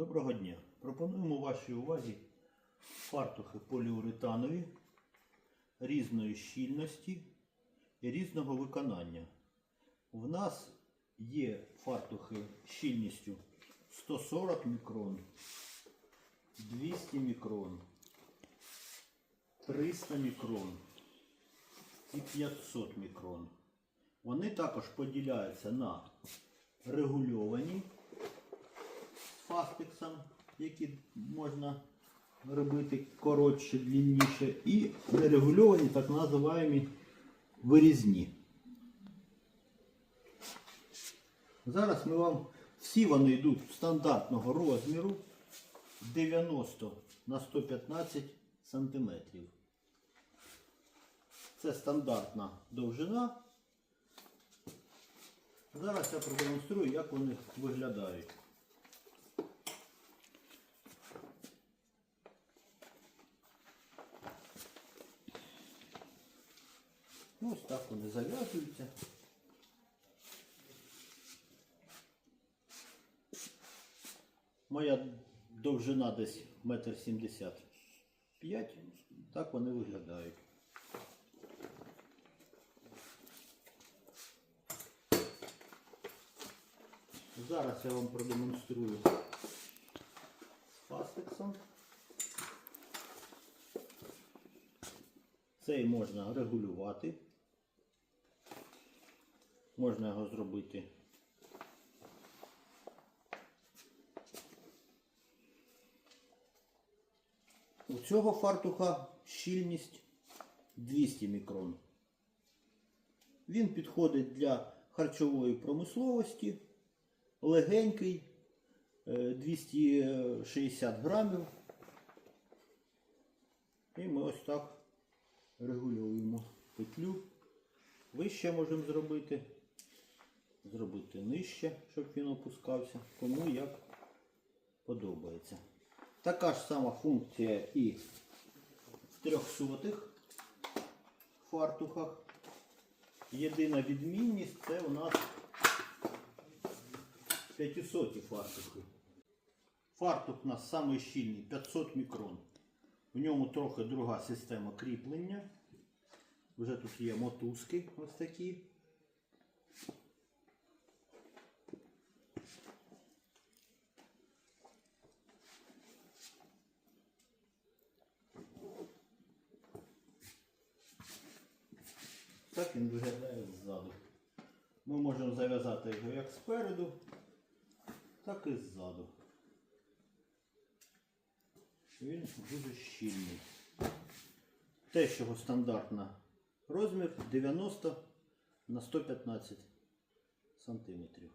Доброго дня! Пропонуємо вашій увазі фартухи поліуретанові різної щільності і різного виконання. В нас є фартухи щільністю 140 мікрон, 200 мікрон, 300 мікрон і 500 мікрон. Вони також поділяються на регульовані з які можна робити коротше, длинніше, і нерегульовані, так називаємо вирізні. Зараз ми вам всі вони йдуть стандартного розміру 90 на 115 см. Це стандартна довжина. Зараз я продемонструю, як вони виглядають. Ну, ось так вони зав'язуються. Моя довжина десь метр сімдесят п'ять. Так вони виглядають. Зараз я вам продемонструю з фастексом. Цей можна регулювати. Можна його зробити. У цього фартуха щільність 200 мікрон. Він підходить для харчової промисловості, легенький, е, 260 грамів. І ми ось так регулюємо петлю. Вище можемо зробити, зробити нижче, щоб він опускався, кому як подобається. Така ж сама функція і в трьохсотих фартухах. Єдина відмінність це у нас 500 фартухи. Фартух у нас самий щільний 500 мікрон. В ньому трохи друга система кріплення. Вже тут є мотузки ось такі. Так він виглядає ззаду. Ми можемо зав'язати його як спереду, так і ззаду. Він дуже щільний. Теж його стандартна розмір 90 на 115 сантиметрів.